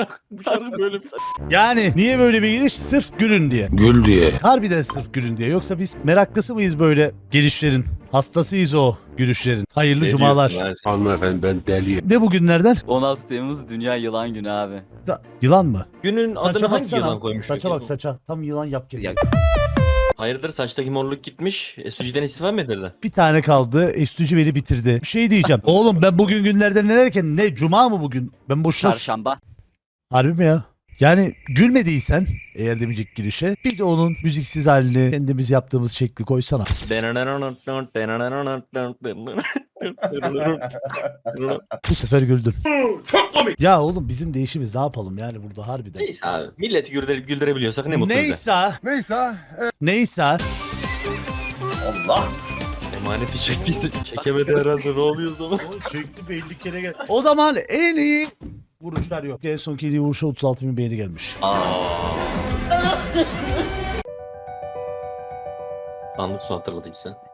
Bu şarkı böyle bir... Yani niye böyle bir giriş? Sırf gülün diye. Gül diye. Harbiden sırf gülün diye. Yoksa biz meraklısı mıyız böyle girişlerin? Hastasıyız o gülüşlerin. Hayırlı cumalar. Hanımefendi ben deliyim. Ne bugünlerden? 16 Temmuz Dünya Yılan Günü abi. Sa- yılan mı? Günün adını hangi baksana. yılan koymuş? Saça peki? bak saça. Tam yılan yap geliyor. Ya- Hayırdır saçtaki morluk gitmiş. Esüciden istifa mı ederler? Bir tane kaldı. Estücü beni bitirdi. Bir şey diyeceğim. Oğlum ben bugün günlerden ne derken ne cuma mı bugün? Ben boşuna... Çarşamba. Harbi mi ya? Yani gülmediysen eğer demeyecek girişe bir de onun müziksiz halini kendimiz yaptığımız şekli koysana. Bu sefer güldün. Çok komik. Ya oğlum bizim değişimiz ne yapalım yani burada harbiden. Neyse abi. Milleti güldüre, güldürebiliyorsak ne mutlu bize. Neyse. Neyse. Neyse. Allah. Emaneti çektiyse çekemedi herhalde ne oluyor o zaman? Çekti belli kere gel. O zaman en iyi vuruşlar yok. En son en iyi vuruşa 36 bin beğeni gelmiş. Anlık su hatırladı sen.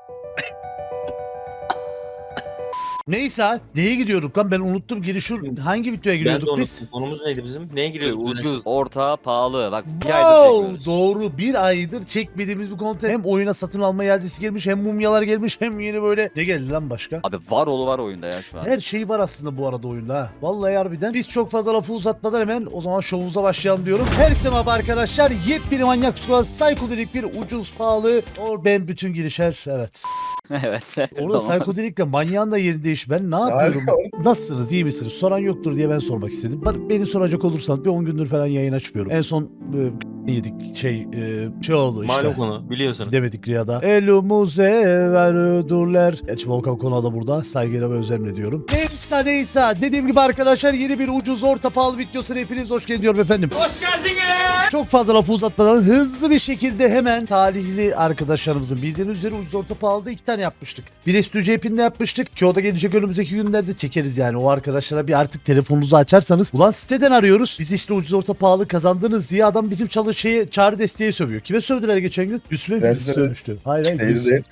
Neyse neye gidiyorduk lan ben unuttum girişi hangi videoya Ben de giriyorduk onu, biz? konumuz neydi bizim? Neye giriyorduk? Ucuz, orta, pahalı. Bak bir aydır Wow, çekmiyoruz. doğru bir aydır çekmediğimiz bir konten hem oyuna satın alma iadesi gelmiş hem mumyalar gelmiş hem yeni böyle ne geldi lan başka? Abi var oğlu var oyunda ya şu an. Her şey var aslında bu arada oyunda ha. Vallahi harbiden. Biz çok fazla lafı uzatmadan hemen o zaman şovumuza başlayalım diyorum. Herkese merhaba arkadaşlar. Yepyeni manyak psikopat psikodelik bir ucuz pahalı. Or ben bütün girişer. Evet. evet. Orada Tamam. psikodelikle manyağın da yeri değiş. Ben ne yapıyorum? Nasılsınız? iyi misiniz? Soran yoktur diye ben sormak istedim. Beni soracak olursanız bir 10 gündür falan yayın açmıyorum. En son e, yedik şey e, şey oldu işte. Malum konu biliyorsun. Gidemedik Riyad'a. Elumuze ver ödürler. Gerçi Volkan Konağı da burada. Saygıyla ve özlemle diyorum. Neyse neyse. Dediğim gibi arkadaşlar yeni bir ucuz orta pahalı videosuna hepiniz hoş geldiniz diyorum efendim. Hoş geldiniz. Çok fazla lafı uzatmadan hızlı bir şekilde hemen talihli arkadaşlarımızın bildiğiniz üzere ucuz orta pahalıda iki tane yapmıştık. Bir Estüdyo App'inde yapmıştık ki o da gelecek önümüzdeki günlerde çekeriz yani. O arkadaşlara bir artık telefonunuzu açarsanız ulan siteden arıyoruz. Biz işte ucuz orta pahalı kazandınız diye adam bizim çalış şeye çağrı desteği sövüyor. Kime sövdüler geçen gün? Gülsüm'e Ben birisi söyledim. sövmüştü. Hayır hayır. Teyze.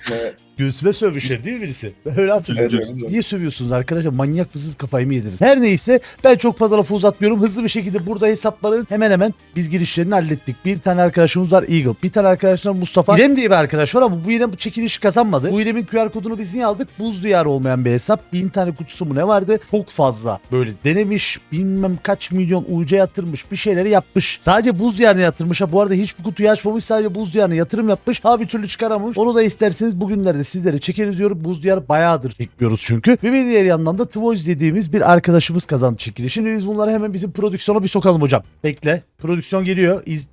Göğsüme sövmüşler değil mi birisi? Ben öyle hatırlıyorum. Evet, evet. Niye sövüyorsunuz arkadaşlar? Manyak mısınız kafayı mı yediniz? Her neyse ben çok fazla lafı uzatmıyorum. Hızlı bir şekilde burada hesapların hemen hemen biz girişlerini hallettik. Bir tane arkadaşımız var Eagle. Bir tane arkadaşlar Mustafa. İrem diye bir arkadaş var ama bu İrem bu çekilişi kazanmadı. Bu İrem'in QR kodunu biz niye aldık? Buz diyarı olmayan bir hesap. Bin tane kutusu mu ne vardı? Çok fazla. Böyle denemiş bilmem kaç milyon UC yatırmış bir şeyleri yapmış. Sadece buz diyarına yatırmış. Ha bu arada hiç bu kutuyu açmamış sadece buz diyarına yatırım yapmış. Ha bir türlü çıkaramamış. Onu da isterseniz bugünlerde sizlere çekeriz diyorum. Buz diyarı bayağıdır çekmiyoruz çünkü. Ve bir diğer yandan da Tvoz dediğimiz bir arkadaşımız kazandı çekilişi. Şimdi biz bunları hemen bizim prodüksiyona bir sokalım hocam. Bekle. Prodüksiyon geliyor. İz...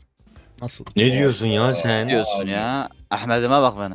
Nasıl? Ne diyorsun ya sen? Ne diyorsun ya? Ahmet'ime bak bana.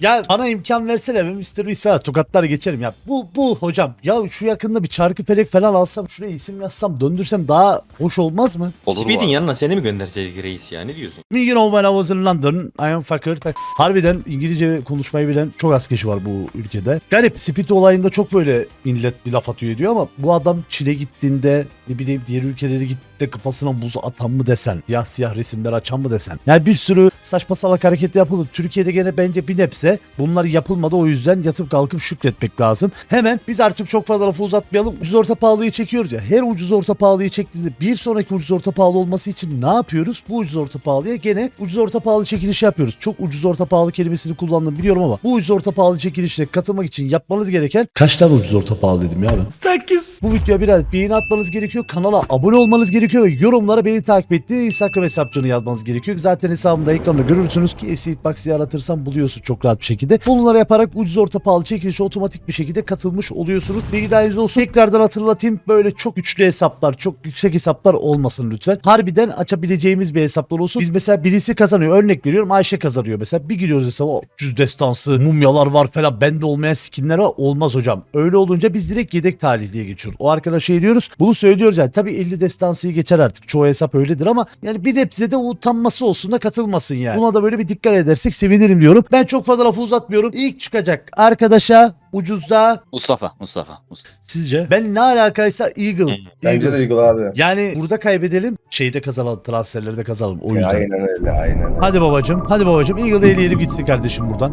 Ya bana imkan versene ben Mr. Beast falan tokatlar geçerim ya. Bu bu hocam ya şu yakında bir çarkı felek falan alsam şuraya isim yazsam döndürsem daha hoş olmaz mı? Speed'in yanına seni mi gönderseydik reis ya ne diyorsun? Million of when I was in London, I am fucker. Tak- Harbiden İngilizce konuşmayı bilen çok az kişi var bu ülkede. Garip Speed olayında çok böyle millet bir laf atıyor ediyor ama bu adam Çin'e gittiğinde ne bileyim diğer ülkelere gitti kafasına buz atan mı desen, siyah siyah resimler açan mı desen. Yani bir sürü saçma salak hareket yapılır. Türkiye'de gene bence bir nebze bunlar yapılmadı o yüzden yatıp kalkıp şükretmek lazım. Hemen biz artık çok fazla lafı uzatmayalım. Ucuz orta pahalıyı çekiyoruz ya. Her ucuz orta pahalıyı çektiğinde bir sonraki ucuz orta pahalı olması için ne yapıyoruz? Bu ucuz orta pahalıya gene ucuz orta pahalı çekilişi yapıyoruz. Çok ucuz orta pahalı kelimesini kullandım biliyorum ama bu ucuz orta pahalı çekilişine katılmak için yapmanız gereken kaç tane ucuz orta pahalı dedim ya ben? 8. Bu videoya bir adet beğeni atmanız gerekiyor. Kanala abone olmanız gerekiyor ve yorumlara beni takip ettiği Instagram hesapçığını yazmanız gerekiyor. Zaten hesabımda ekranda görürsünüz ki Esitbox diye aratırsan buluyorsun çok rahat bir şekilde. Bunları yaparak ucuz orta pahalı çekilişe otomatik bir şekilde katılmış oluyorsunuz. Bilgi dahiliniz olsun. Tekrardan hatırlatayım. Böyle çok güçlü hesaplar, çok yüksek hesaplar olmasın lütfen. Harbiden açabileceğimiz bir hesaplar olsun. Biz mesela birisi kazanıyor. Örnek veriyorum Ayşe kazanıyor. Mesela bir giriyoruz hesaba 300 destansı, mumyalar var falan. Bende olmayan skinler var. Olmaz hocam. Öyle olunca biz direkt yedek talihliye geçiyoruz. O arkadaşa ediyoruz. Bunu söylüyoruz yani. Tabii 50 destansıyı geçer artık. Çoğu hesap öyledir ama yani bir nebze de utanması olsun da katılmasın yani. Buna da böyle bir dikkat edersek sevinirim diyorum. Ben çok fazla lafı uzatmıyorum. İlk çıkacak arkadaşa ucuzda Mustafa, Mustafa, Mustafa. sizce? Ben ne alakaysa Eagle. Bence de Eagle abi. Yani burada kaybedelim. Şeyde kazanalım. Transferlerde kazanalım. O E, yüzden. aynen öyle aynen öyle. Hadi babacım. Hadi babacım. Eagle'ı eleyelim gitsin kardeşim buradan.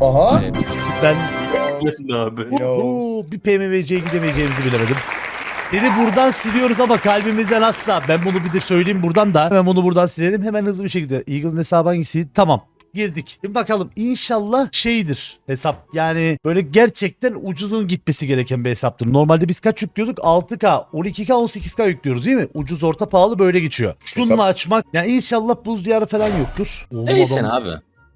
Aha. Ee, Ben abi. Yo. Oo, bir PMVC'ye gidemeyeceğimizi bilemedim. Seni buradan siliyoruz ama kalbimizden asla. Ben bunu bir de söyleyeyim buradan da. Hemen bunu buradan silelim. Hemen hızlı bir şekilde. Eagle'ın hesabı hangisiydi? Tamam. Girdik. Şimdi bakalım inşallah şeydir hesap. Yani böyle gerçekten ucuzun gitmesi gereken bir hesaptır. Normalde biz kaç yüklüyorduk? 6K, 12K, 18K yüklüyoruz değil mi? Ucuz, orta, pahalı böyle geçiyor. Şunla Hesap- açmak. Yani inşallah buz diyarı falan yoktur. Oğlum adam- abi.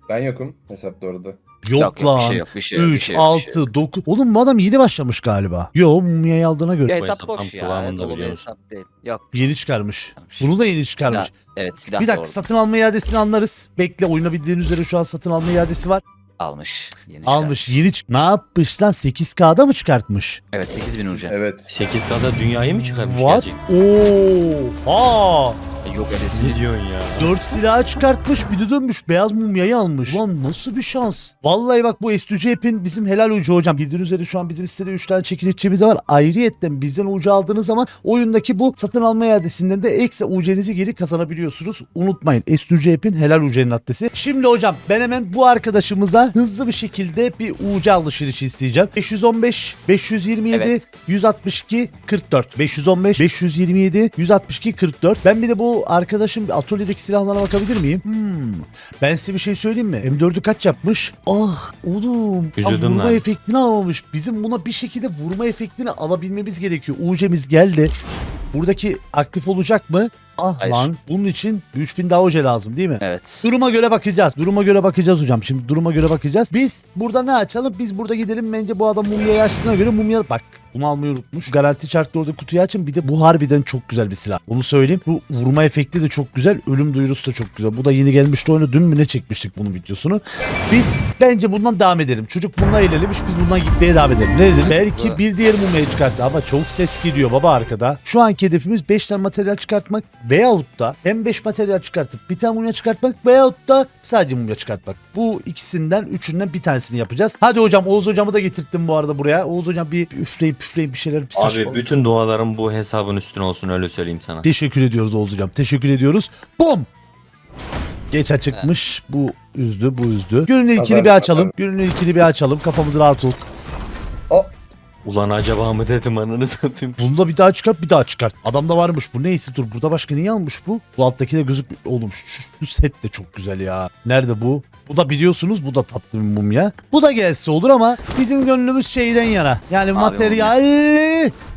Ben yokum hesapta orada. Yok, Yok, yok, lan. bir şey yok, bir şey yok, bir 3, şey yok, bir şey 6, 9. Oğlum bu adam yeni başlamış galiba. Yo mumyayı aldığına göre. Ya hesap boş tam ya. bir biliyor musun? hesap değil. Yok. Yeni çıkarmış. Çıkarmış. Bunu da yeni çıkarmış. Silah, evet silah Bir dakika doğru. satın alma iadesini anlarız. Bekle oyuna bildiğin üzere şu an satın alma iadesi var. Almış. Yeni Almış çıkarmış. yeni çık. Ne yapmış lan 8K'da mı çıkartmış? Evet 8000 urca. Evet. 8K'da dünyayı mı çıkarmış What? gerçekten? Oha! Yok öylesi. Ne diyorsun ya? 4 silahı çıkartmış bir de dönmüş beyaz mumyayı almış. Ulan nasıl bir şans. Vallahi bak bu S2C App'in bizim helal ucu hocam. Bildiğiniz üzere şu an bizim sitede 3 tane çekilişçimiz de var. Ayrıyetten bizden ucu aldığınız zaman oyundaki bu satın alma iadesinden de ekstra ucenizi geri kazanabiliyorsunuz. Unutmayın S2C App'in helal ucenin adresi. Şimdi hocam ben hemen bu arkadaşımıza hızlı bir şekilde bir ucu alışverişi isteyeceğim. 515, 527, Evet. 162 44 515 527 162 44 ben bir de bu arkadaşım atölyedeki silahlara bakabilir miyim? Hmm. Ben size bir şey söyleyeyim mi? M4'ü kaç yapmış? Ah oğlum. Üzüldüm vurma lan. efektini alamamış. Bizim buna bir şekilde vurma efektini alabilmemiz gerekiyor. UC'miz geldi. Buradaki aktif olacak mı? Ah Hayır. lan. Bunun için 3000 daha UC lazım değil mi? Evet. Duruma göre bakacağız. Duruma göre bakacağız hocam. Şimdi duruma göre bakacağız. Biz burada ne açalım? Biz burada gidelim. Bence bu adam mumyayı açtığına göre mumya... Bak bunu almayı unutmuş. Garanti çarkta orada kutuyu açın. Bir de bu harbiden çok güzel bir silah. Onu söyleyeyim. Bu vurma efekti de çok güzel. Ölüm duyurusu da çok güzel. Bu da yeni gelmişti oyuna. Dün mü ne çekmiştik bunun videosunu. Biz bence bundan devam edelim. Çocuk bununla eğlenmiş. Biz bundan gitmeye devam edelim. Ne dedim? Belki bir diğer mumyayı çıkarttı ama çok ses geliyor baba arkada. Şu anki hedefimiz 5 tane materyal çıkartmak veyahut da hem 5 materyal çıkartıp bir tane mumya çıkartmak veyahut da sadece mumya çıkartmak. Bu ikisinden üçünden bir tanesini yapacağız. Hadi hocam Oğuz hocamı da getirttim bu arada buraya. Oğuz hocam bir üfleyip üfleyip bir şeyler bir saçma- Abi bütün dualarım bu hesabın üstüne olsun öyle söyleyeyim sana. Teşekkür ediyoruz Oğuz hocam. Teşekkür ediyoruz. Bom! Geç açıkmış. Bu üzdü, bu üzdü. Günün ilkini bir açalım. Günün ilkini bir açalım. Kafamız rahat olsun. Ulan acaba mı dedim ananı satayım. Bunu da bir daha çıkart, bir daha çıkart. Adamda varmış bu. Neyse dur. Burada başka neyi almış bu? Bu alttaki de gözük... Oğlum şu, şu set de çok güzel ya. Nerede bu? Bu da biliyorsunuz bu da tatlı bir mumya. Bu da gelse olur ama bizim gönlümüz şeyden yana. Yani materyal...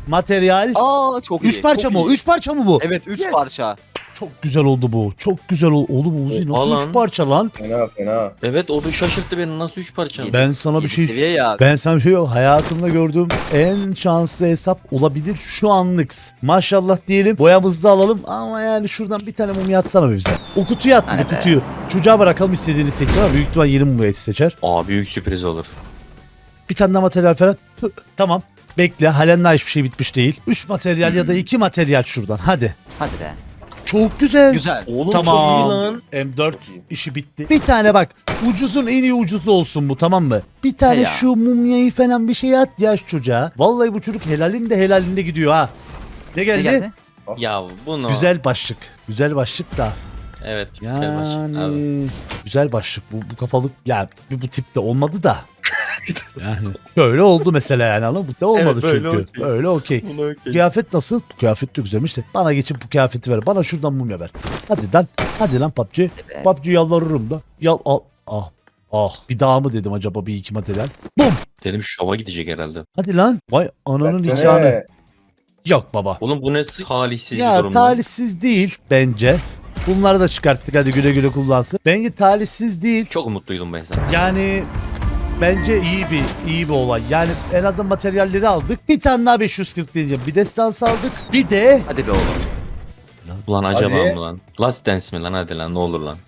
Materyal... Aa çok iyi. Üç parça çok mı o? iyi. Üç parça mı bu? Evet 3 Yes. parça. Çok güzel oldu bu. Çok güzel oldu. Oğlum Uzi nasıl lan. üç parça lan? Fena fena. Evet o bir şaşırttı beni nasıl 3 parça. Yedi- Ben sana bir yedi şey- Seviye ya. Ben sana bir şey yok. Hayatımda gördüğüm en şanslı hesap olabilir şu anlık. Maşallah diyelim. Boyamızı da alalım ama yani şuradan bir tane mumya atsana be bize. O kutuyu at bize be. kutuyu. Çocuğa bırakalım istediğini seçsin ama büyük ihtimal yeni mumya seçer. Aa büyük sürpriz olur. Bir tane daha materyal falan. Tüh, Tamam. Bekle. Halen daha hiçbir şey bitmiş değil. 3 materyal ya da 2 materyal şuradan. Hadi. Hadi be. Çok güzel. Güzel. Oğlum Tamam. çok iyi lan. M4 Çok iyi. işi bitti. Bir tane bak ucuzun en iyi ucuzu olsun bu tamam mı? Bir tane He ya. şu mumyayı falan bir şey at ya şu çocuğa. Vallahi bu çocuk helalin de helalinde gidiyor ha. Ne geldi? Ne geldi? Ya bunu. Güzel başlık. Güzel başlık da. Evet güzel başlık abi. Yani güzel başlık. Bu, bu kafalık ya bu, bu tipte olmadı da. Yani şöyle oldu mesela yani ama bu da olmadı Evet, böyle çünkü. okey. Öyle okey. Okey. Kıyafet nasıl? Bu kıyafet de güzelmiş de. Bana geçip bu kıyafeti ver. Bana şuradan mumya ver. Hadi lan. Hadi lan PUBG. be. PUBG yalvarırım da. Yal al. Ah. Ah. Bir daha mı dedim acaba bir iki materyal? Bum. Dedim şova gidecek herhalde. Hadi lan. Vay ananın Versene. nikahını. Yok baba. Oğlum bu ne talihsiz bir ya durum lan. talihsiz değil bence. Bunları da çıkarttık hadi güle güle kullansın. Bence talihsiz değil. Çok mutluydum ben sen. Yani bence iyi bir iyi bir olay. Yani en azından materyalleri aldık. Bir tane daha 540 diyeceğim. Bir destans aldık. Bir de Hadi be oğlum. Ulan acaba Hadi. mı lan? Last Dance mi lan hadi lan ne olur lan.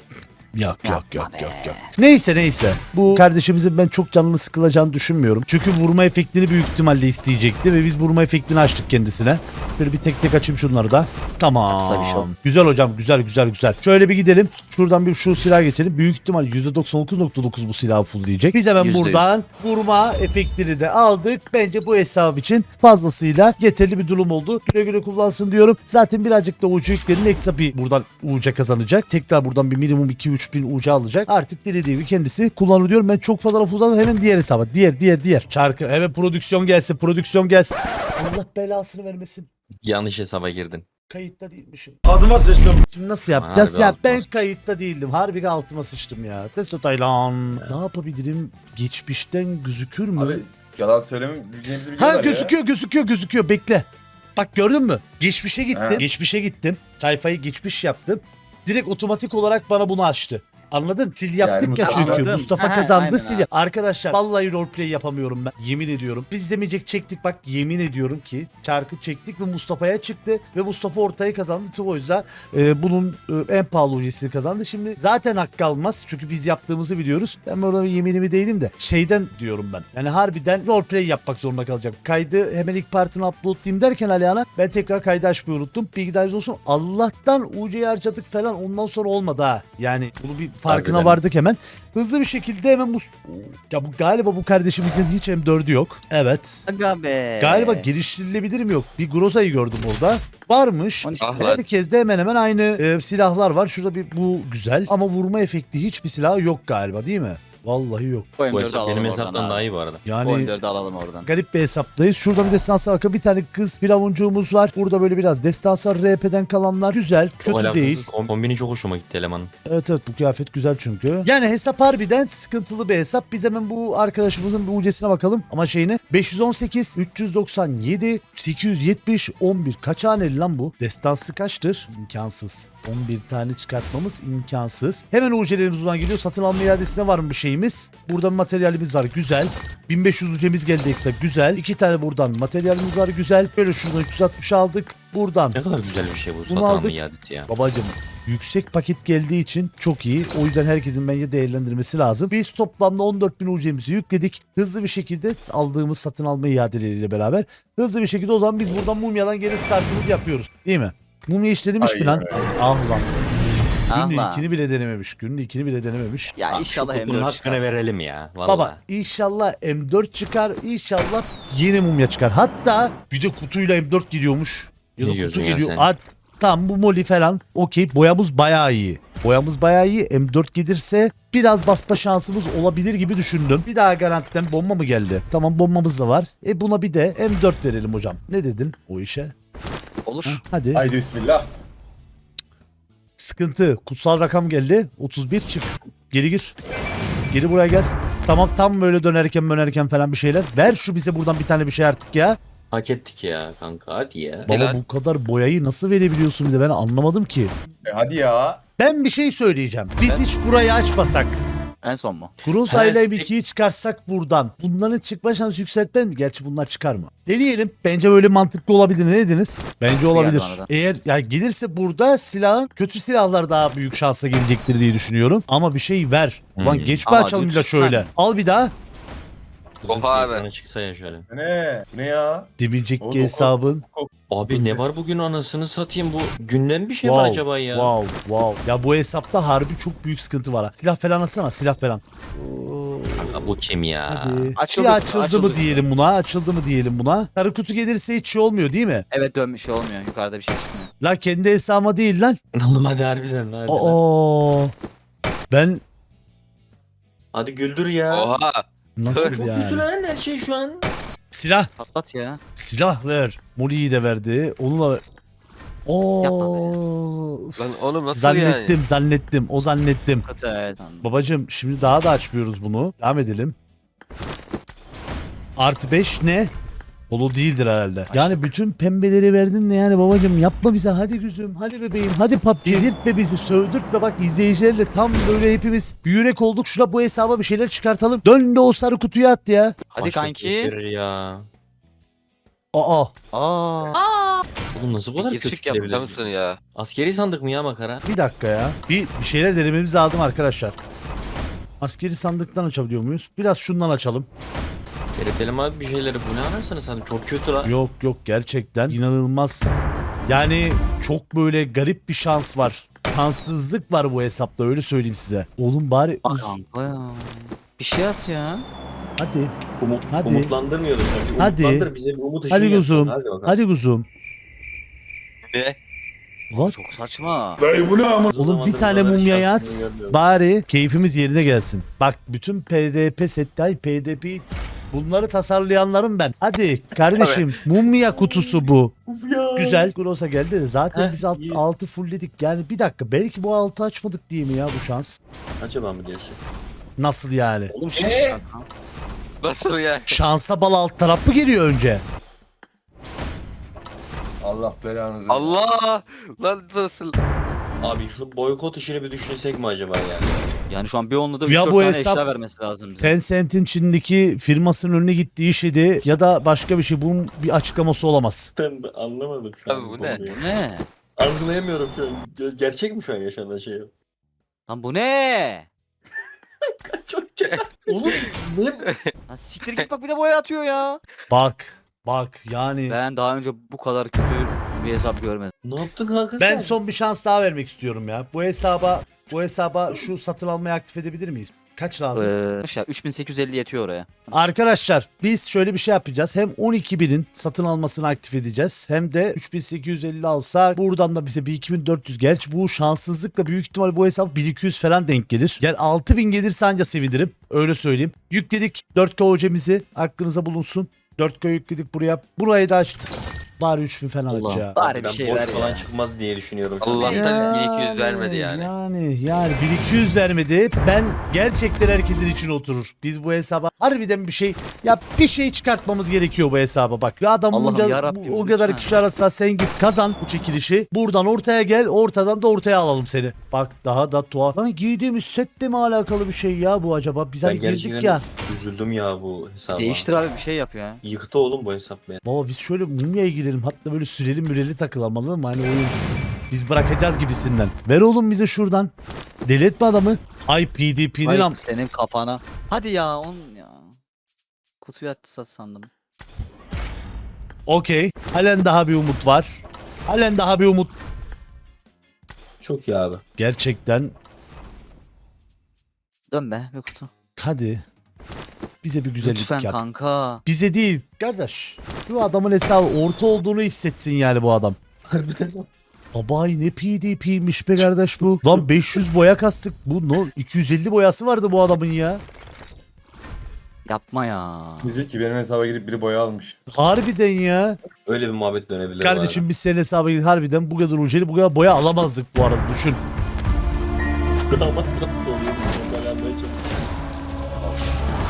Yok yok yok yok yok. Neyse neyse. Bu kardeşimizin ben çok canını sıkılacağını düşünmüyorum. Çünkü vurma efektini büyük ihtimalle isteyecekti ve biz vurma efektini açtık kendisine. Böyle bir tek tek açayım şunları da. Tamam. Kısa bir şov. Güzel hocam güzel güzel güzel. Şöyle bir gidelim. Şuradan bir şu silah geçelim. Büyük ihtimal %99.9 bu silahı full diyecek. Biz hemen Yüzde yüz. buradan vurma efektini de aldık. Bence bu hesap için fazlasıyla yeterli bir durum oldu. Güle güle kullansın diyorum. Zaten birazcık da ucu yüklerin ekstra bir buradan uca kazanacak. Tekrar buradan bir minimum 2-3 bin uca alacak. Artık dilediği gibi kendisi kullanır diyorum. Ben çok fazla laf uzatmadan hemen diğer hesaba. Diğer diğer diğer. Çarkı hemen prodüksiyon gelsin prodüksiyon gelsin. Allah belasını vermesin. Yanlış hesaba girdin. Kayıtta değilmişim. Adıma sıçtım. Şimdi nasıl yapacağız? Harbi ya ben kayıtta değildim. Harbi altıma sıçtım ya. Testo Taylan. Ne yapabilirim? Geçmişten gözükür mü? Abi yalan söylemeyeceğimizi Ha biliyorlar ya. gözüküyor gözüküyor gözüküyor bekle. Bak gördün mü? Geçmişe gittim. Ha. Geçmişe gittim. Sayfayı geçmiş yaptım. Direkt otomatik olarak bana bunu açtı. Anladın? Sil yaptık Yani ya çünkü. Anladım. Mustafa Ha, kazandı aynen sil. abi. Arkadaşlar vallahi roleplay yapamıyorum ben. Yemin ediyorum. Biz demeyecek çektik bak yemin ediyorum ki çarkı çektik ve Mustafa'ya çıktı ve Mustafa ortayı kazandı. O yüzden e, bunun e, en pahalı üyesini kazandı. Şimdi zaten hakkı almaz. Çünkü biz yaptığımızı biliyoruz. Ben orada bir yeminimi değilim de şeyden diyorum ben. Yani harbiden roleplay yapmak zorunda kalacağım. Kaydı hemen ilk partini uploadlayayım derken Alihan'a ben tekrar kaydı açmayı unuttum. Bilgileriniz olsun. Allah'tan UC'yi harcadık falan ondan sonra olmadı ha. Yani bunu bir farkına Harbiden. vardık hemen. Hızlı bir şekilde hemen Mus- ya bu galiba bu kardeşimizin hiç M4'ü yok. Evet. Aga be. Galiba geliştirilebilir mi yok? Bir Groza'yı gördüm orada. Varmış. On işte. Ah lan. Herkeste hemen hemen aynı e, silahlar var. Şurada bir bu güzel ama vurma efekti hiçbir silah yok galiba değil mi? Vallahi yok. Bu Bu M4'ü hesap alalım benim oradan hesaptan abi. daha iyi bu arada. Bu Yani M4'ü alalım oradan. garip bir hesaptayız. Şurada bir destansa bakın bir tane kız firavuncuğumuz var. Burada böyle biraz destansa RP'den kalanlar güzel. Çok kötü alakasız. değil. Kom- Kombini çok hoşuma gitti elemanın. Evet evet bu kıyafet güzel çünkü. Yani hesap harbiden sıkıntılı bir hesap. Biz hemen bu arkadaşımızın bir UC'sine bakalım. Ama şeyine 518, 397, 870, 11. Kaç haneli lan bu? Destansı kaçtır? İmkansız. 11 tane çıkartmamız imkansız. Hemen UC'lerimiz buradan geliyor. Satın alma iadesine var mı bir şeyimiz? Burada bir materyalimiz var. Güzel. 1500 UC'miz geldi ekstra. Güzel. İki tane buradan materyalimiz var. Güzel. Böyle şuradan 360 aldık. Buradan Ne kadar güzel bir şey bu satın aldık. iadesi ya. Babacım yüksek paket geldiği için çok iyi. O yüzden herkesin bence değerlendirmesi lazım. Biz toplamda 14.000 UC'mizi yükledik. Hızlı bir şekilde aldığımız satın alma iadeleriyle beraber hızlı bir şekilde o zaman biz buradan mumyadan geri startımızı yapıyoruz. Değil mi? Mumya işlenmiş mi Aynen lan? Ah lan. Günün lan. ilkini bile denememiş. Günün ilkini bile denememiş. Ya Abi inşallah kutunun M4 hakkını çıkar. verelim ya. Vallahi. Baba inşallah M4 çıkar. İnşallah yeni mumya çıkar. Hatta bir de kutuyla M4 gidiyormuş. Ya da Ne kutu diyorsun ya geliyor. sen? Aa, tamam bu moli falan. Okey boyamız bayağı iyi. Boyamız bayağı iyi. M4 gelirse biraz basma şansımız olabilir gibi düşündüm. Bir daha garantiden bomba mı geldi? Tamam bombamız da var. E buna bir de M4 verelim hocam. Ne dedin o işe? Olur. Ha, hadi. Haydi bismillah. Sıkıntı. Kutsal rakam geldi. 31 çık. Geri gir. Geri buraya gel. Tamam tam böyle dönerken dönerken falan bir şeyler. Ver şu bize buradan bir tane bir şey artık ya. Hak ettik ya kanka hadi ya. Baba bu kadar boyayı nasıl verebiliyorsun bize ben anlamadım ki. E hadi ya. Ben bir şey söyleyeceğim. Biz hiç burayı açmasak. En son mu? Groza ile Plastik. M2'yi çıkarsak buradan. Bunların çıkma şansı yükseltmem mi? Gerçi bunlar çıkar mı? Deneyelim. Bence böyle mantıklı olabilir. Ne dediniz? Bence olabilir. Eğer ya gelirse burada silahın kötü silahlar daha büyük şansa gelecektir diye düşünüyorum. Ama bir şey ver. Ulan Hmm. geç bir Ama açalım bir de şöyle. Al bir daha. Kızın Oha abi. keyfine çıksa ya şöyle. Ne? Ne ya? Demeyecek Oğlum, hesabın. Abi ne var bugün anasını satayım bu günden bir şey var acaba ya? Wow, wow. Ya bu hesapta harbi çok büyük sıkıntı var. ha. Silah falan atsana, silah falan. Oo, Kanka bu kim ya? Hadi. Açıldık, Bir açıldı mı açıldık. diyelim buna, açıldı mı diyelim buna. Sarı kutu gelirse hiç şey olmuyor değil mi? Evet dönmüş şey olmuyor. Yukarıda bir şey çıkmıyor. La kendi hesabıma değil lan. Oğlum hadi harbiden hadi. lan. Aa, ben Hadi güldür ya. Oha. Nasıl Çok yani? kötü lan her şey şu an. Silah, Patlat ya. silah ver. Moli'yi de verdi. Onu da ver. Oo. Lan oğlum nasıl zannettim, yani? zannettim. O zannettim. Kötü evet anladım. Babacım şimdi daha da açmıyoruz bunu. Devam edelim. Artı 5 ne? Dolu değildir herhalde. Yani bütün pembeleri verdin de yani babacım yapma bize hadi güzüm hadi bebeğim hadi pap delirtme bizi sövdürtme bak izleyicilerle tam böyle hepimiz bir yürek olduk şuna bu hesaba bir şeyler çıkartalım. Dön de o sarı kutuya at ya. Hadi Başka kanki. getirir ya. Aa Aa. Oğlum nasıl bu kadar kötü girişik yap, gidebilir? Biliyor musun ya? Askeri sandık mı ya makara? bir dakika ya. Bir, bir şeyler denememiz lazım arkadaşlar. Askeri sandıktan açabiliyor muyuz? Biraz şundan açalım. Seyretelim abi bir şeyleri. Bu ne anasını satayım çok kötü lan. Yok yok gerçekten inanılmaz. Yani çok böyle garip bir şans var. Şanssızlık var bu hesapta öyle söyleyeyim size. Oğlum bari Bak kanka ya. Bir şey at ya. hadi Umut, Hadi. Umutlandırmıyordu sanki. Hadi. Umutlandır bize bir umut ışığı hadi yaksın. kuzum Hadi bakalım. hadi kuzum. Ne? What? Çok saçma. Oğlum bir tane mumyayı at bari keyfimiz yerine gelsin. Bak bütün PDP setler PDP bunları tasarlayanlarım ben. Hadi kardeşim mumya kutusu bu. Uf ya. Güzel. Gross'a geldi de zaten Heh, biz alt, iyi. altı fullledik. Yani bir dakika belki bu altı açmadık diye mi ya bu şans? Acaba mı diyorsun? Nasıl yani? Oğlum Ee? şaka. Nasıl yani? Şansa bal alt taraf mı geliyor önce? Allah belanızı. Allah! Lan nasıl? Abi şu boykot işini bir düşünsek mi acaba ya? Yani şu an bir onlu da Ya 3-4 bu tane hesap- eşya vermesi lazım bize. Tencent'in Çin'deki firmasının önüne gittiği işidi ya da başka bir şey bunun bir açıklaması olamaz. Ben anlamadım şu an. Abi bu ne? konuyu. Bu ne? Anlayamıyorum şu an. Ge- Gerçek mi şu an yaşanan şey? Lan bu ne? Çok gerçek. Oğlum ne? Lan siktir git bak bir de boya atıyor ya. Bak bak yani ben, Ben daha önce bu kadar kötü bir hesap görmedim. Ne yaptın kanka sen? son bir şans daha vermek istiyorum ya. Bu hesaba bu hesaba şu satın almayı aktif edebilir miyiz? Kaç lazım? Ee, ya 3850 yetiyor oraya. Arkadaşlar biz şöyle bir şey yapacağız. Hem 12.000'in satın almasını aktif edeceğiz. Hem de 3850 alsa buradan da bize bir 2400. Gerçi bu şanssızlıkla büyük ihtimal bu hesap 1200 falan denk gelir. Gel 6000 gelirse anca sevinirim. Öyle söyleyeyim. Yükledik 4K hocamızı. Aklınıza bulunsun. 4K yükledik buraya. Burayı da aç. Bari 3000 falan Allah. ya. Bari bir ben şey ver falan ya. çıkmaz diye düşünüyorum. Allah'tan 1200 vermedi yani. Yani yani 1200 vermedi. Ben gerçekten herkesin için oturur. Biz bu hesaba harbiden bir şey ya bir şey çıkartmamız gerekiyor bu hesaba bak. Bir adam Allah'ım bunca- yarabbim, o kadar lütfen. kişi arasında sen git kazan bu çekilişi. Buradan ortaya gel ortadan da ortaya alalım seni. Bak daha da tuhaf. Lan giydiğimiz setle mi alakalı bir şey ya bu acaba? Biz hani Ben girdik gerçekten ya. üzüldüm ya bu hesaba. Değiştir abi bir şey yap ya. Yıktı oğlum bu hesap beni. Baba biz şöyle mumyaya girelim hatta böyle süreli müreli takılalım anladın mı? Hani oyun biz bırakacağız gibisinden. Ver oğlum bize şuradan. Deli etme adamı. Ay PDP'nin Vay am... senin kafana. Hadi ya on ya. Kutuyu attı sandım. Okey. Halen daha bir umut var. Halen daha bir umut. Çok iyi abi. Gerçekten Dön be bir kutu. hadi. Bize bir güzellik Lütfen yap. kanka. Bize değil. Kardeş. Bu adamın hesabı orta olduğunu hissetsin yani bu adam. Harbiden Babay ne PDP'ymiş be kardeş bu. Lan 500 boya kastık. Bu ne? 250 boyası vardı bu adamın ya. Yapma ya. Diyecek ki benim hesaba girip biri boya almış. Harbiden ya. öyle bir muhabbet dönebilir. Kardeşim biz senin hesaba girdik. Harbiden bu kadar uceli bu kadar boya alamazdık bu arada düşün. bu arada. Masraflı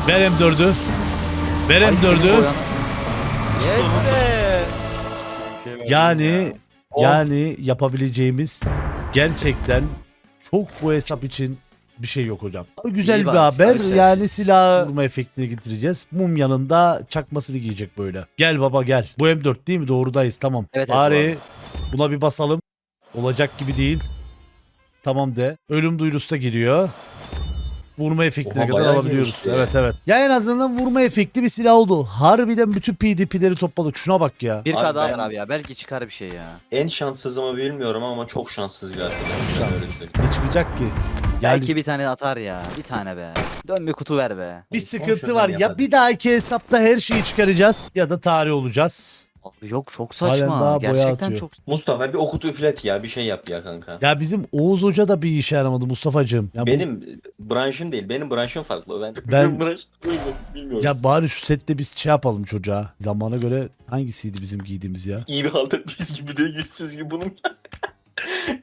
Ver M4'ü. Ver Ay, senin M4'ü. boyan- Yes be. Bir şey verdim Yani ya. yani yapabileceğimiz gerçekten çok bu hesap için bir şey yok hocam. Güzel İyi bir bari, haber. güzel. Yani silah vurma efektini getireceğiz. Mum yanında çakmasını giyecek böyle. Gel baba gel. Bu M4 değil mi? Doğrudayız. Tamam. Evet, evet, Bari buna bir basalım. Olacak gibi değil. Tamam de. Ölüm duyurusu da giriyor. Vurma efektine Oha, kadar alabiliyoruz. gelişti. Evet evet. Ya en azından vurma efekti bir silah oldu. Harbiden bütün PDP'leri topladık. Şuna bak ya. Bir Abi K daha ben- abi ya. Belki çıkar bir şey ya. En şanssızımı bilmiyorum ama çok şanssız bir arkadaşım. Şanssız. Ne çıkacak ki? Yani Belki bir tane atar ya. Bir tane be. Dön bir kutu ver be. bir sıkıntı var. Ya bir dahaki hesapta her şeyi çıkaracağız ya da tarih olacağız. Abi yok çok Halen saçma. daha boya Gerçekten atıyor. çok. Mustafa bir okut üflet ya bir şey yap ya kanka. Ya bizim Oğuz Hoca da bir işe yaramadı Mustafa'cığım. Ya bu- benim branşım değil. Benim branşım farklı. Ben, Ben- benim branş bilmiyorum. ya bari şu sette biz şey yapalım çocuğa. Zamana göre hangisiydi bizim giydiğimiz ya? İyi bir halt etmiş gibi de yüzsüz gibi bunun.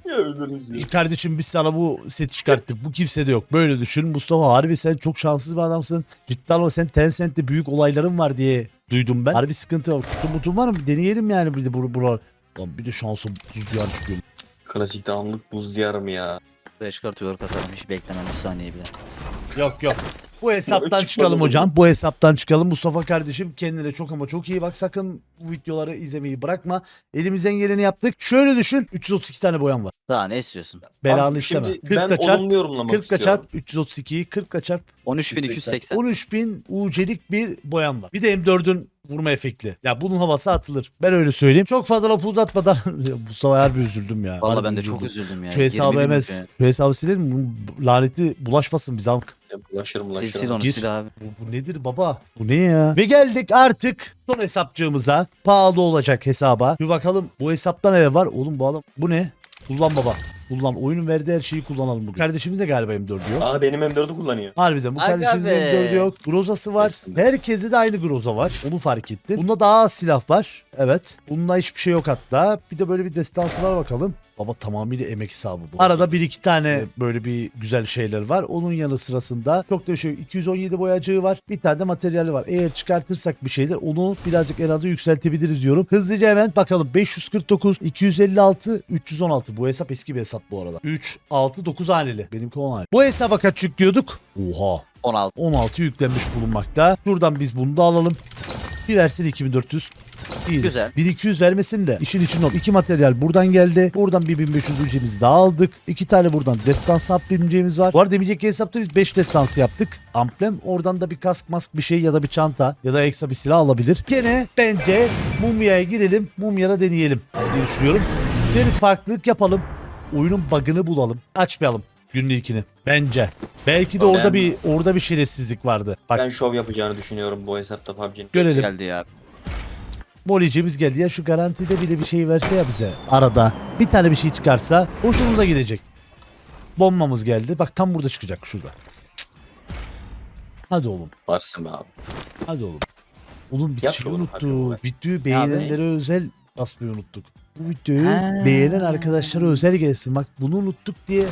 ya öldürürüz ya. Kardeşim biz sana bu seti çıkarttık. Bu kimse de yok. Böyle düşün. Mustafa harbi sen çok şanssız bir adamsın. Cidden o sen Tencent'te büyük olayların var diye duydum ben. Harbi sıkıntı var. Kutu mutum var mı? Deneyelim yani bir de bur buralar. Lan bir de şansım buz diyar çıkıyor. Klasikten anlık buz diyarım ya. Buraya çıkartıyor katarım. Hiç beklemem bir saniye bile. Yok yok. Bu hesaptan Çıkmaz çıkalım olur. hocam. Bu hesaptan çıkalım. Mustafa kardeşim kendine çok ama çok iyi bak. Sakın bu videoları izlemeyi bırakma. Elimizden geleni yaptık. Şöyle düşün. 332 tane boyam var. Daha ne istiyorsun? Belanı Abi isteme. Şimdi 40 ben kaçar. olumlu yorumlamak 40 istiyorum. kaçar 332'yi 40 kaçar 13280. 13000 UC'lik bir boyam var. Bir de M4'ün vurma efektli. Ya bunun havası atılır. Ben öyle söyleyeyim. Çok fazla lafı uzatmadan Mustafa harbi üzüldüm ya. Valla ben de üzüldüm. çok üzüldüm ya. Şu hesabı 20 bin hemen lira. şu hesabı silelim mi? Bu Laneti bulaşmasın bize amk. Ya Bulaşırım Sil bulaşırım. sil onu Gir. sil abi. Bu, bu nedir baba? Bu ne ya? Ve geldik artık son hesapçığımıza. Pahalı olacak hesaba. Bir bakalım bu hesapta ne var? Oğlum bu adam bu ne? Kullan baba. Kullan. Oyunun verdiği her şeyi kullanalım bugün. Kardeşimiz de galiba M4 yok. Aa benim M4'ü kullanıyor. Harbiden bu Aga kardeşimizin be. M4 yok. Grozası var. Herkeste de aynı groza var. Onu fark ettim. Bunda daha az silah var. Evet. Bunda hiçbir şey yok hatta. Bir de böyle bir destansı var bakalım. Baba tamamıyla emek hesabı bu. Arada bir iki tane böyle bir güzel şeyler var. Onun yanı sırasında çok da şey yok. 217 boyacığı var. Bir tane de materyali var. Eğer çıkartırsak bir şeyler onu birazcık en azı yükseltebiliriz diyorum. Hızlıca hemen bakalım. 549, 256, 316. Bu hesap eski bir hesap bu arada. 3, 6, 9 haneli. Benimki 10 haneli. Bu hesaba kaç yüklüyorduk? Oha. 16. 16 yüklenmiş bulunmakta. Şuradan biz bunu da alalım. Bir versin 2400. İyi. Güzel. 1200 vermesin de işin için ol. İki materyal buradan geldi. Buradan bir 1500 ücretimizi daha aldık. İki tane buradan destans hap bileceğimiz var. Bu arada demeyecek hesapta biz 5 destansı yaptık. Amblem oradan da bir kask mask bir şey ya da bir çanta ya da ekstra bir silah alabilir. Gene bence mumyaya girelim. Mumyara deneyelim diye düşünüyorum. Bir farklılık yapalım. Oyunun bug'ını bulalım. Açmayalım günün ilkini. Bence. Belki de orada bir orada bir şerefsizlik vardı. Bak Ben şov yapacağını düşünüyorum bu hesapta PUBG'nin. görelim. Geldi ya. Molicimiz geldi ya şu garantide bile bir şey verse ya bize arada bir tane bir şey çıkarsa hoşumuza gidecek. Bombamız geldi. Bak tam burada çıkacak şurada. Cık. Hadi oğlum. Varsın be abi. Hadi oğlum. Oğlum biz Yap şeyi oğlum, hadi oğlum. unuttuk. Videoyu beğenenlere özel basmayı unuttuk. Bu videoyu Ha. beğenen arkadaşlara özel gelsin. Bak bunu unuttuk diye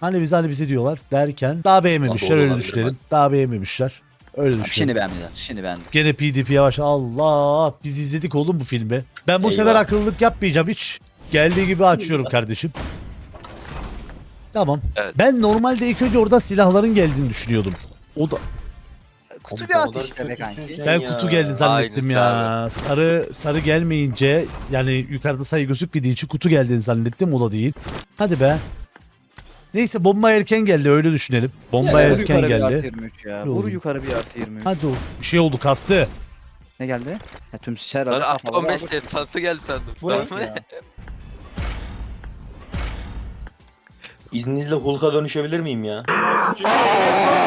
hani bize hani bize diyorlar derken daha beğenmemişler Doğru öyle olabilir düşünelim. Daha beğenmemişler. Öyle düşünelim. Şimdi beğenmediler. Şimdi beğendim. Gene PDP yavaş. Allah biz izledik oğlum bu filmi. Ben bu Eyvah. sefer akıllılık yapmayacağım hiç. Geldiği gibi açıyorum kardeşim. Tamam. Evet. Ben normalde ilk önce orada silahların geldiğini düşünüyordum. O da Kutu bir at işte be kanki. ben ya. kutu geldi zannettim Aynısı ya. Sarı sarı gelmeyince yani yukarıda sayı gözükmediği için kutu geldiğini zannettim o da değil. Hadi be. Neyse bomba erken geldi öyle düşünelim. Bomba Ya, Vur erken yukarı bir artı geldi. 23 ya. Ne oldu? Vur yukarı bir artı 23. Hadi o bir şey oldu kastı. Ne geldi? Ha, tüm şer Lan kafaları 15 aldık. destansı geldi sandım. Bu ne Tamam. İzninizle Hulk'a dönüşebilir miyim ya?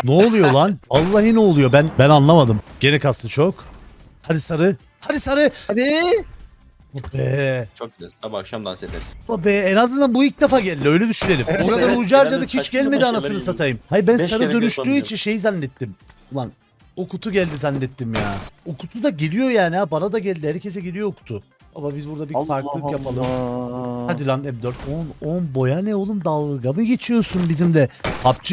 Ne oluyor lan? Vallahi ne oluyor? Ben ben anlamadım. Gene kastı çok. Hadi sarı. Hadi sarı. Hadi. Oh be. Çok güzel. Sabah akşam dans ederiz. Oh be. En azından bu ilk defa geldi. Öyle düşünelim. o kadar evet. ucu harcadık Biraz da hiç saçma gelmedi sapan anasını şeyler satayım. Hayır ben Beş sarı kere dönüştüğü yapamıyorum. için şey zannettim. Ulan o kutu geldi zannettim ya. O kutu da geliyor yani ha. Bana da geldi. Herkese geliyor o kutu. Ama biz burada bir Allah farklılık yapalım. Allah. Hadi lan M4 10 10 boya ne oğlum dalga mı geçiyorsun bizim de? PUBG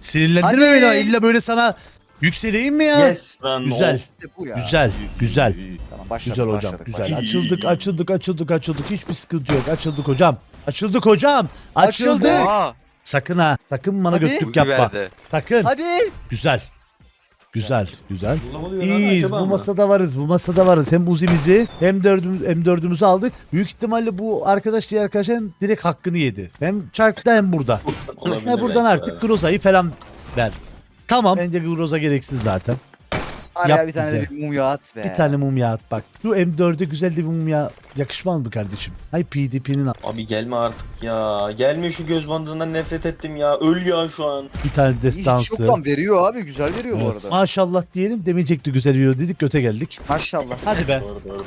sinirlendirme Hadi. beni ha. illa böyle sana yükseleyim mi ya? Yes lan. Güzel. İşte bu ya. Güzel, güzel. Tamam başladık Güzel hocam, başladık. güzel. başladık. Açıldık, açıldık, açıldık, açıldık. Hiçbir sıkıntı yok. Açıldık hocam. Açıldık hocam. Açıldık. Açıldık. Aa, Sakın ha. Sakın bana Hadi. götlük yapma. verdi. Sakın. Hadi. Güzel. Güzel, güzel. İyiyiz. Bu mı? masada varız. Bu masada varız. Hem Uzi'mizi hem dördümüz, hem dördümüzü aldık. Büyük ihtimalle bu arkadaş diğer arkadaşın direkt hakkını yedi. Hem çarkta hem burada. Ha, buradan artık. Groza'yı falan ver. Tamam. Bence Groza gereksiz zaten. Araya Yap bir tane bize. de bir mumya at be. Bir tane mumya at bak. Şu M4'e güzel de bir mumya yakışmaz mı kardeşim? Hay PDP'nin Abi gelme artık ya. Gelme şu göz bandından nefret ettim ya. Öl ya şu an. bir tane Hiç destansı. yoktan veriyor abi. Güzel veriyor bu Evet. arada. Maşallah diyelim demeyecekti güzel yiyor dedik göte geldik. Maşallah. Hadi be. Doğru doğru doğru.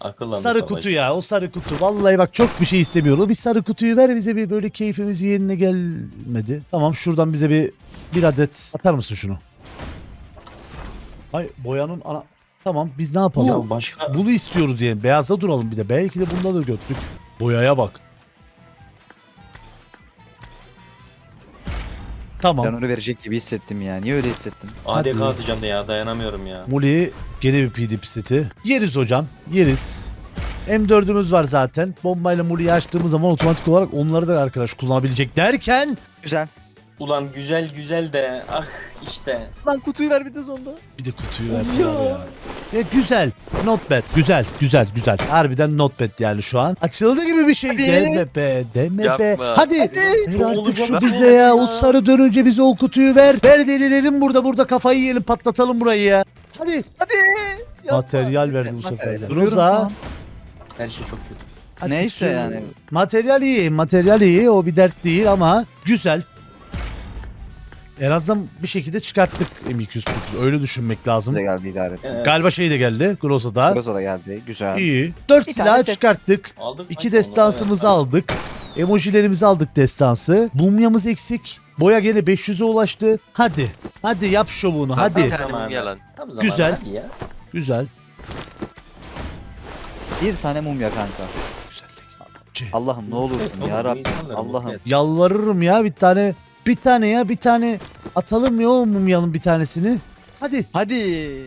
Akıllandı Sarı savaş. kutu ya o sarı kutu. Vallahi bak çok bir şey istemiyorum. Bir sarı kutuyu ver bize bir böyle keyfimiz yerine gelmedi. Tamam şuradan bize bir bir adet atar mısın şunu? Ay boyanın ana... Tamam biz ne yapalım? Ya başka Bunu istiyoruz diyelim. Beyazda duralım bir de. Belki de bunda da götlük. Boyaya bak. Tamam. Ben onu verecek gibi hissettim ya. Niye öyle hissettim? Hadi. ADK atacağım da ya dayanamıyorum ya. Muli gene bir PDP seti. Yeriz hocam. Yeriz. M4'ümüz var zaten. Bombayla Muli'yi açtığımız zaman otomatik olarak onları da arkadaş kullanabilecek derken Güzel. Ulan güzel güzel de ah işte. Lan kutuyu ver bir de sonda. bir de kutuyu verseler ya. ya. güzel. Not bad. Güzel. Güzel. Güzel. Harbiden not bad yani şu an. Açıldı gibi bir şey. Hadi. Deme be. Deme be. Yapma. Hadi. Hadi. Ver artık şu bize ya. O sarı dönünce bize o kutuyu ver. Ver delirelim burada. Burada kafayı yiyelim. Patlatalım burayı ya. Hadi. Hadi. Yapma. Materyal verdi bu sefer Groza. tamam. Her şey çok kötü. Artık Neyse yani. Materyal iyi. Materyal iyi. O bir dert değil ama güzel. En azından bir şekilde çıkarttık M249. Öyle düşünmek lazım. Bize geldi idare et. Ee, Galiba şey de geldi. Groza'da. Groza da geldi. Güzel. İyi. Dört Bir silah tane set- çıkarttık. aldık İki destansımızı evet. aldık. Emojilerimizi aldık destansı. Mumyamız eksik. Boya gene 500'e ulaştı. Hadi. Hadi yap şovunu hadi. Tane mum yalan. Tam zamanı Güzel. hadi ya. Güzel. Bir tane mumya kanka. Allah'ım ne olursun ya Rabbim. Allah'ım. Yalvarırım ya bir tane. Bir tane ya bir tane. Atalım ya o mumyalım bir tanesini. Hadi. Hadi.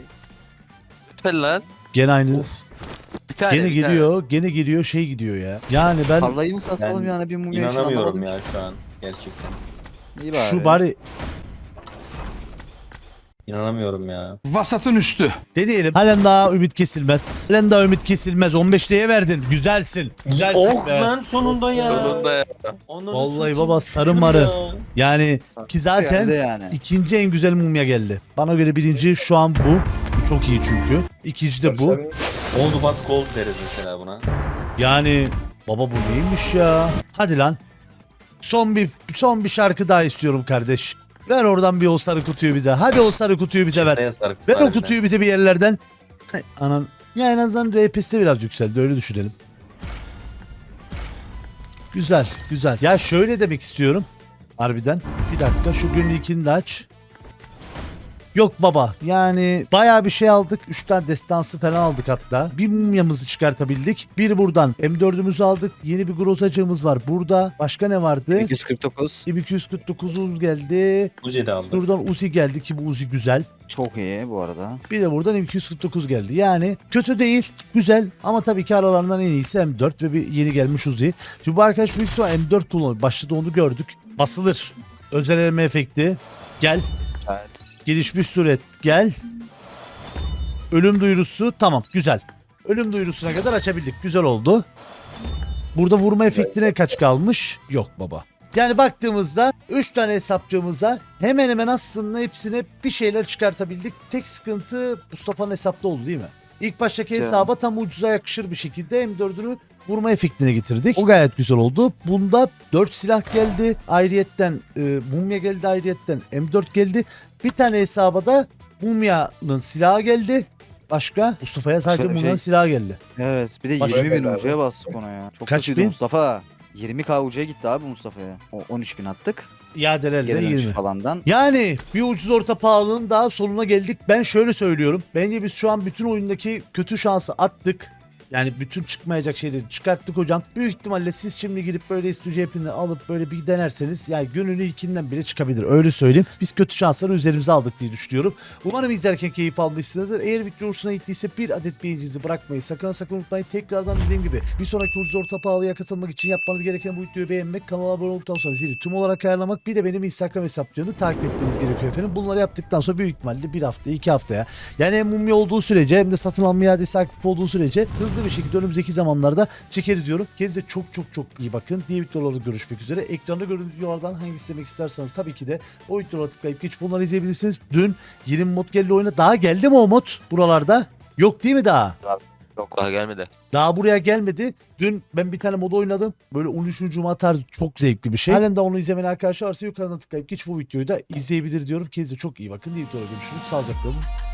Lütfen lan. Gene aynı. Bir tane. Gene bir tane. geliyor. Gene geliyor şey gidiyor ya. Yani ben Parlayı mı satalım yani bir mumya için İnanamıyorum anlamadım ya ki. şu an. Gerçekten. İyi bari. şu bari İnanamıyorum ya. Vasatın üstü. deneyelim. Halen daha ümit kesilmez. Halen daha ümit kesilmez. 15'liğe verdin. Güzelsin. Güzelsin Oh be. lan sonunda ya. Sonunda ya. Onları Vallahi baba, sarı marı. ya. Yani ki zaten Geldi yani. ikinci en güzel mumya geldi. Bana göre birinci şu an bu. Bu çok iyi çünkü. İkinci de bu. Old but gold deriz mesela buna. Yani baba bu neymiş ya? Hadi lan. Son bir son bir şarkı daha istiyorum kardeş. Ver oradan bir o sarı kutuyu bize. Hadi o sarı kutuyu bize ver. Ver o kutuyu bize bir yerlerden. Hay Anan. Ya en azından RPS'te biraz yükseldi öyle düşünelim. Güzel güzel. Ya şöyle demek istiyorum. Harbiden. Bir dakika şu günlükini de aç. Yok baba yani bayağı bir şey aldık. 3 tane destansı falan aldık hatta. Bir mumyamızı çıkartabildik. Bir buradan M4'ümüzü aldık. Yeni bir grozacığımız var burada. Başka ne vardı? 249. 249'umuz geldi. Uzi de aldık. Buradan Uzi geldi ki bu Uzi güzel. Çok iyi bu arada. Bir de buradan 249 geldi. Yani kötü değil, güzel ama tabii ki aralarından en iyisi M4 ve bir yeni gelmiş Uzi. Şimdi bu arkadaş büyük ihtimal M4 kullanıyor. Başta onu gördük. Basılır. Özel eleme efekti. Gel. Gelişmiş suret. Gel. Ölüm duyurusu. Tamam. Güzel. Ölüm duyurusuna kadar açabildik. Güzel oldu. Burada vurma efektine kaç kalmış? Yok baba. Yani baktığımızda 3 tane hesapçığımıza hemen hemen aslında hepsine bir şeyler çıkartabildik. Tek sıkıntı Mustafa'nın hesapta oldu değil mi? İlk baştaki hesaba tam ucuza yakışır bir şekilde M4'ünü vurma efektine getirdik. O gayet güzel oldu. Bunda 4 silah geldi. Ayrıyetten e, mumya geldi ayrıyetten M4 geldi. Bir tane hesaba da mumyanın silahı geldi. Başka? Mustafa'ya sadece Şöyle mumyanın şey- silahı geldi. Evet bir de Baş- 20 bin Bedava. ucuya bastık ona ya. Çok Kaç kötüydü bin? Mustafa. 20k ucuya gitti abi Mustafa'ya. O 13 bin attık. İadelerle Geri dönüş 20. falandan. Yani bir ucuz orta pahalılığın daha sonuna geldik. Ben şöyle söylüyorum. Bence biz şu an bütün oyundaki kötü şansı attık. Yani bütün çıkmayacak şeyleri çıkarttık hocam. Büyük ihtimalle siz şimdi girip böyle istiyor hepini alıp böyle bir denerseniz yani gönülü ilkinden bile çıkabilir. Öyle söyleyeyim. Biz kötü şansları üzerimize aldık diye düşünüyorum. Umarım izlerken keyif almışsınızdır. Eğer video hoşuna gittiyse bir adet beğeninizi bırakmayı sakın sakın unutmayın. Tekrardan dediğim gibi bir sonraki ucuz orta pahalıya katılmak için yapmanız gereken bu videoyu beğenmek, kanala abone olduktan sonra zili tüm olarak ayarlamak bir de benim Instagram hesaplarını takip etmeniz gerekiyor efendim. Bunları yaptıktan sonra büyük ihtimalle bir hafta iki haftaya yani hem mumya olduğu sürece hem de satın alma iadesi aktif olduğu sürece hızlı bir şekilde önümüzdeki zamanlarda çekeriz diyorum. Kendinize çok çok çok iyi bakın. Diğer videolarda görüşmek üzere. Ekranda gördüğünüz videolardan hangi istemek isterseniz tabii ki de o videolara tıklayıp geçip bunları izleyebilirsiniz. Dün 20 mod geldi oyuna. Daha geldi mi o mod buralarda? Yok değil mi daha? Yok. Daha gelmedi. Daha buraya gelmedi. Dün ben bir tane mod oynadım. Böyle 13. Cuma tarzı çok zevkli bir şey. Halen de onu izlemeyen arkadaşlar varsa yukarıdan tıklayıp geç bu videoyu da izleyebilir diyorum. Kendinize çok iyi bakın. Diğer videoda görüşürüz. Sağlıcakla olun.